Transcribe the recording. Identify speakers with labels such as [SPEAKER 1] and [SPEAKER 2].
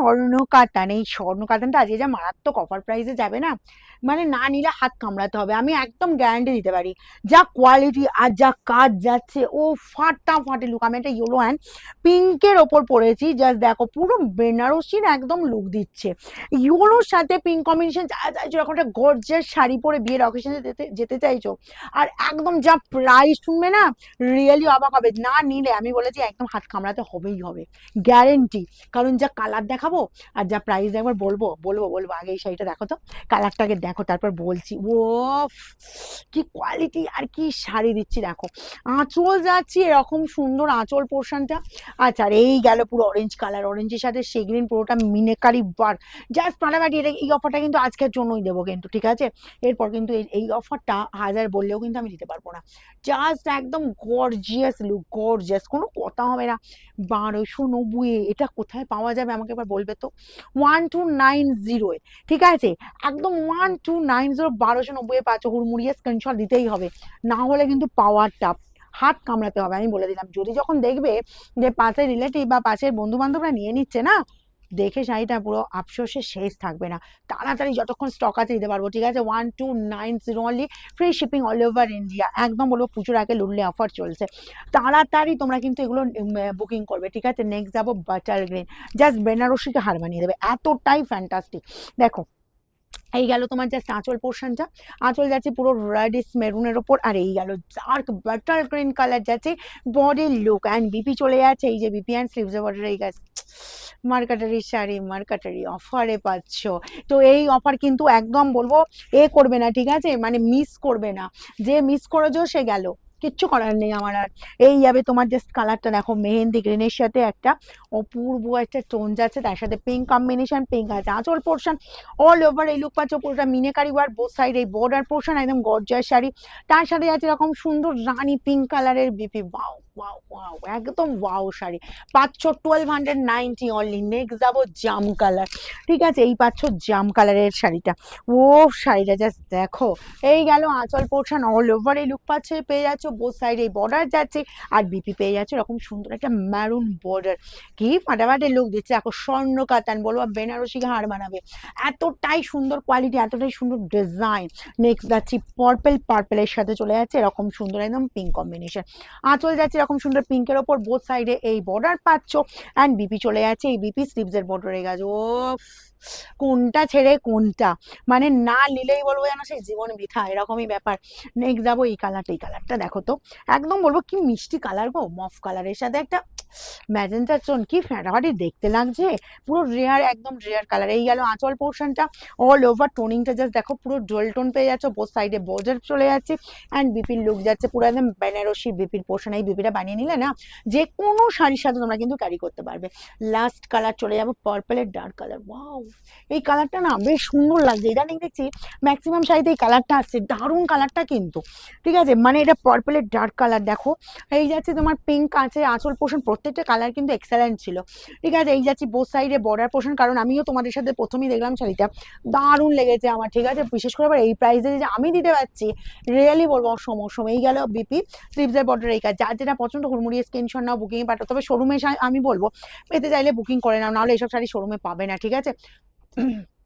[SPEAKER 1] স্বর্ণ কাতান এই স্বর্ণ কাতানটা আজকে যা মারাত্মক অফার প্রাইসে যাবে না? মানে না নিলে হাত কামড়াতে হবে। আমি একদম গ্যারান্টি দিতে পারি। যা কোয়ালিটি আর যা কাজ যাচ্ছে, ও ফাটাফাটি লুক আমি একটা ইয়েলো অ্যান্ড পিঙ্কের ওপর পরেছি। জাস্ট দেখো, পুরো বেনারসির একদম লুক দিচ্ছে। ইয়েলোর সাথে পিঙ্ক কম্বিনেশন যা চাইছো এরকম একটা গর্জের শাড়ি পরে বিয়ের অকেশনে যেতে যেতে চাইছো, আর একদম যা প্রাইস শুনবে না রিয়েলি অবাক হবে। না নিলে, আমি বলেছি একদম হাত কামড়াতে হবেই হবে। গ্যারেন্টি কারণ যা কালার দেখাবো আর যা প্রাইস একবার বলব বলব বলব। আগে এই শাড়িটা দেখো তো। কালারটাকে দেখো, তারপর বলছি। ও কি কোয়ালিটি আর কি শাড়ি দিচ্ছি দেখো। আঁচল যাচ্ছি এরকম সুন্দর আঁচল পোর্শনটা আচ্ছা আর এই গেল পুরো অরেঞ্জ কালার অরেঞ্জের সাথে সে গ্রিন পুরোটা মিনেকারি বার জাস্ট ফাটাফাটি এটা এই অফারটা কিন্তু আজকের জন্যই দেবো কিন্তু, ঠিক আছে? এরপর কিন্তু এই অফারটা হাজার বললেও কিন্তু আমি দিতে পারব না। জাস্ট একদম গর্জিয়াস লুক গর্জিয়াস কোনো কথা হবে না। বারোশো নব্বই এটা কোথায় পাওয়া যাবে? আমাকে এবার বলবে তো? ওয়ান টু নাইন জিরোয় ঠিক আছে? একদম ওয়ান টু নাইন জিরো বারোশো নব্বই পাঁচ হুড়মুড়িয়ে স্ক্রিনশট দিতেই হবে। না হলে কিন্তু পাওয়ার টাপ হাত কামড়াতে হবে, আমি বলে দিলাম। যদি যখন দেখবে যে পাশের রিলেটিভ বা পাশের বন্ধু বান্ধবরা নিয়ে নিচ্ছে না দেখে শাড়িটা পুরো আফসোসে শেষ থাকবে না। তাড়াতাড়ি যতক্ষণ স্টক আছে দিতে পারব, ঠিক আছে? One two nine zero only free shipping all over India একদম বলব পুজোর আগে লুটলে অফার চলছে। তাড়াতাড়ি তোমরা কিন্তু এগুলো বুকিং করবে, ঠিক আছে? নেক্সট যাব বাটার গ্রিন জাস্ট বেনারসিকে হার মানিয়ে দেবে। এতটাই ফ্যান্টাস্টিক দেখো এই গেল তোমার জাস্ট আঁচল পোর্শনটা আঁচল যাচ্ছে পুরো রেডিস মেরুনের ওপর, আর এই গেল ডার্ক বাটার গ্রিন কালার যাচ্ছে বডির লুক অ্যান্ড বিপি চলে যাচ্ছে। এই যে বিপি অ্যান্ড স্লিভস বর্ডার এই গাছ মার্কাটারি শাড়ি মার্কাটারি অফারে পাচ্ছ। তো এই অফার কিন্তু একদম বলব এ করবে না, ঠিক আছে? মানে মিস করবে না। যে মিস করেছ সে গেল। কিচ্ছু করার নেই আমার আর। এই যাবে তোমার জাস্ট কালারটা দেখো, মেহেন্দি গ্রিনের সাথে একটা অপূর্ব একটা টোন যাচ্ছে, তার সাথে পিঙ্ক কম্বিনেশন পিঙ্ক আছে। আঁচল পোর্শন অল ওভার এই লুক পাচ্ছ, পুরোটা মিনেকারি ওয়ার বোথ সাইড এই বর্ডার পোর্শন একদম গর্জার শাড়ি। তার সাথে আছে এরকম সুন্দর রানী পিঙ্ক কালারের বিপি ওয়াও ওয়াও ওয়াও একদম ওয়াও শাড়ি। পাচ্ছ twelve hundred ninety only next যাব জাম কালার ঠিক আছে, এই পাচ্ছ জাম কালারের শাড়িটা। ও শাড়িটা জাস্ট দেখো। এই গেল আঁচল পোর্শন অল ওভার এই লুক পাচ্ছে, পেয়ে যাচ্ছ বোথ সাইড এই বর্ডার যাচ্ছে, আর বিপি পেয়ে যাচ্ছে এরকম সুন্দর একটা ম্যারুন বর্ডার কি ফাটাফাটি লুক দিচ্ছে। এখন স্বর্ণ কাতান বলব বেনারসিকে হার বানাবে। এতটাই সুন্দর কোয়ালিটি এতটাই সুন্দর ডিজাইন নেক্সট যাচ্ছি পার্পেল পার্পেলের সাথে চলে যাচ্ছে, এরকম সুন্দর একদম পিঙ্ক কম্বিনেশন আঁচল যাচ্ছে সুন্দর পিঙ্কের ওপর বোথ সাইডে এই বর্ডার পাচ্ছ। অ্যান্ড বিপি চলে যাচ্ছে, এই বিপি স্লিভসের বর্ডারে গেছে ও কোনটা ছেড়ে কোনটা? মানে না নিলেই বলব যেন সেই জীবন বৃথা, এরকমই ব্যাপার। নেক্সট যাব এই কালারটা এই কালারটা দেখো তো। একদম বলব কি মিষ্টি কালার গো, মফ কালারের সাথে একটা ম্যাজেন্টার টোন কি ফ্যাটাফাটি দেখতে লাগছে? পুরো রেয়ার, একদম রেয়ার কালার এই গেল আঁচল পোর্শনটা অল ওভার টোনিংটা জাস্ট দেখো, পুরো ডোল টোন পেয়ে যাচ্ছে বোথ সাইডে বর্ডার চলে যাচ্ছে অ্যান্ড বিপির লুক যাচ্ছে, পুরো একদম বেনারসি বিপির পোর্শন এই বিপিটা বানিয়ে নিলে না যে কোনো শাড়ির সাথে তোমরা কিন্তু ক্যারি করতে পারবে। লাস্ট কালার চলে যাব পার্পেলের ডার্ক কালার ওয়াও এই কালারটা না বেশ সুন্দর লাগছে। ইদানিং দেখছি ম্যাক্সিমাম শাড়িতে এই কালারটা আসছে, দারুণ কালারটা কিন্তু। ঠিক আছে? মানে এটা পার্পেলের ডার্ক কালার দেখো। এই যাচ্ছে তোমার পিঙ্ক আছে, আঁচল পোষণ প্রত্যেকটা কালার কিন্তু এক্সেলেন্ট ছিল। ঠিক আছে, এই যাচ্ছি বোথ সাইডে বর্ডার পোষণ কারণ আমিও তোমাদের সাথে প্রথমেই দেখলাম শাড়িটা। দারুণ লেগেছে আমার, ঠিক আছে? বিশেষ করে আবার এই প্রাইসে যে আমি দিতে পারছি রিয়েলি বলব সমস্যা এই গেল বিপি স্লিভসের বর্ডার এই কাজ। যার যেটা পছন্দ হুড়মুড়িয়ে স্ক্রিনশট নাও বুকিং পাঠাও। তবে শোরুমে আমি বলব, পেতে চাইলে বুকিং করে নাও, নাহলে এইসব শাড়ি শোরুমে পাবে না, ঠিক আছে?